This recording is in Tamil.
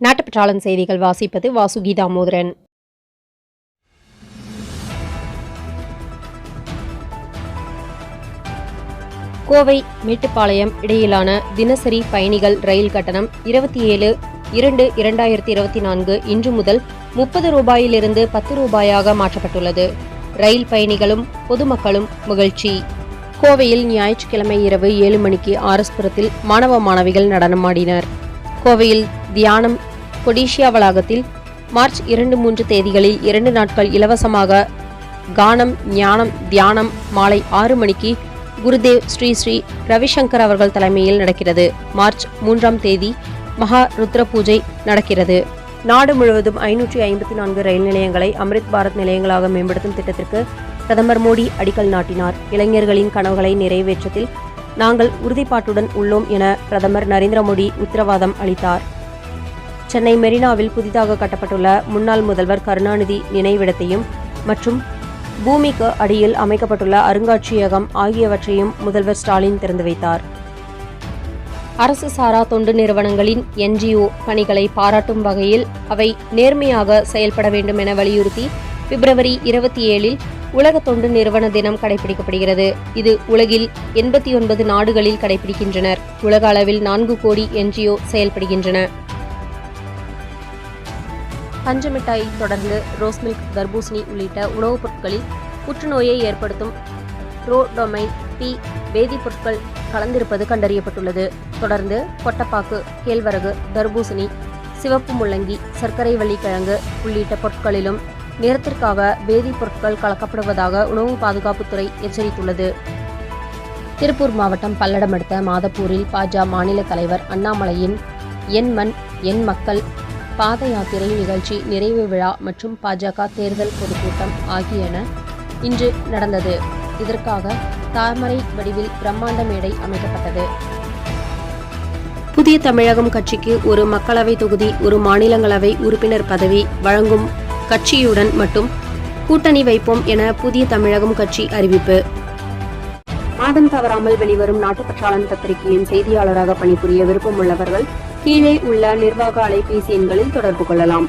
நாட்டுப்பற்றாளன் செய்திகள் வாசிப்பது வாசுகி தாமோதரன் கோவை மேட்டுப்பாளையம் இடையிலான தினசரி பயணிகள் ரயில் கட்டணம் இருபத்தி ஏழு இரண்டு இரண்டாயிரத்தி இருபத்தி நான்கு இன்று முதல் முப்பது ரூபாயிலிருந்து பத்து ரூபாயாக மாற்றப்பட்டுள்ளது. ரயில் பயணிகளும் பொதுமக்களும் மகிழ்ச்சி. கோவையில் ஞாயிற்றுக்கிழமை இரவு ஏழு மணிக்கு ஆரஸ்புரத்தில் மாணவ மாணவிகள் நடனமாடினர் கோவையில் தியானம் கொடிஷியா வளாகத்தில் மார்ச் இரண்டு மூன்று தேதிகளில் இரண்டு நாட்கள் இலவசமாக கானம் ஞானம் தியானம் மாலை ஆறு மணிக்கு குருதேவ் ஸ்ரீ ஸ்ரீ ரவிசங்கர் அவர்கள் தலைமையில் நடக்கிறது. மார்ச் மூன்றாம் தேதி மகா ருத்ர பூஜை நடக்கிறது. நாடு முழுவதும் ஐநூற்றி ஐம்பத்தி நான்கு ரயில் நிலையங்களை அம்ரித் பாரத் நிலையங்களாக மேம்படுத்தும் திட்டத்திற்கு பிரதமர் மோடி அடிக்கல் நாட்டினார். இளைஞர்களின் கனவுகளை நிறைவேற்றத்தில் நாங்கள் உறுதிப்பாட்டுடன் உள்ளோம் என பிரதமர் நரேந்திர மோடி உத்தரவாதம் அளித்தார். சென்னை மெரினாவில் புதிதாக கட்டப்பட்டுள்ள முன்னாள் முதல்வர் கருணாநிதி நினைவிடத்தையும் மற்றும் பூமிக்கு அடியில் அமைக்கப்பட்டுள்ள அருங்காட்சியகம் ஆகியவற்றையும் முதல்வர் ஸ்டாலின் திறந்து வைத்தார். அரசு சாரா தொண்டு நிறுவனங்களின் என்ஜிஓ பணிகளை பாராட்டும் வகையில் அவை நேர்மையாக செயல்பட வேண்டும் என வலியுறுத்தி பிப்ரவரி இருபத்தி ஏழில் உலக தொண்டு நிறுவன தினம் கடைபிடிக்கப்படுகிறது. இது உலகில் எண்பத்தி ஒன்பது நாடுகளில் கடைபிடிக்கின்றனர். உலக அளவில் நான்கு கோடி என்ஜிஓ செயல்படுகின்றன. பஞ்சமிட்டாயை தொடர்ந்து ரோஸ்மில்க் தர்பூசணி உள்ளிட்ட உணவுப் பொருட்களில் புற்றுநோயை ஏற்படுத்தும் ரோடொமைன் பி வேதிப்பொருட்கள் கலந்திருப்பது கண்டறியப்பட்டுள்ளது. தொடர்ந்து கொட்டப்பாக்கு கேழ்வரகு தர்பூசணி சிவப்பு முள்ளங்கி சர்க்கரை வள்ளிக்கிழங்கு உள்ளிட்ட பொருட்களிலும் நிறத்திற்காக வேதிப்பொருட்கள் கலக்கப்படுவதாக உணவு பாதுகாப்புத்துறை எச்சரித்துள்ளது. திருப்பூர் மாவட்டம் பல்லடம் அடுத்த மாதப்பூரில் பாஜ மாநில தலைவர் அண்ணாமலையின் என் மண் என் மக்கள் பாத யாத்திரை நிகழ்ச்சி நிறைவு விழா மற்றும் பாஜக தேர்தல் பொதுக்கூட்டம் ஆகியன இன்று நடந்தது. இதற்காக தாமரை வடிவில் பிரம்மாண்ட மேடை அமைக்கப்பட்டது. புதிய தமிழகம் கட்சிக்கு ஒரு மக்களவை தொகுதி ஒரு மாநிலங்களவை உறுப்பினர் பதவி வழங்கும் கட்சியுடன் மட்டும் கூட்டணி வைப்போம் என புதிய தமிழகம் கட்சி அறிவிப்பு. மாதம் தவறாமல் வெளிவரும் நாட்டுப்பற்றாளன் பத்திரிகையின் செய்தியாளராக பணிபுரிய விருப்பமுள்ளவர்கள் கீழே உள்ள நிர்வாக அலைபேசி எண்களில் தொடர்பு கொள்ளலாம்.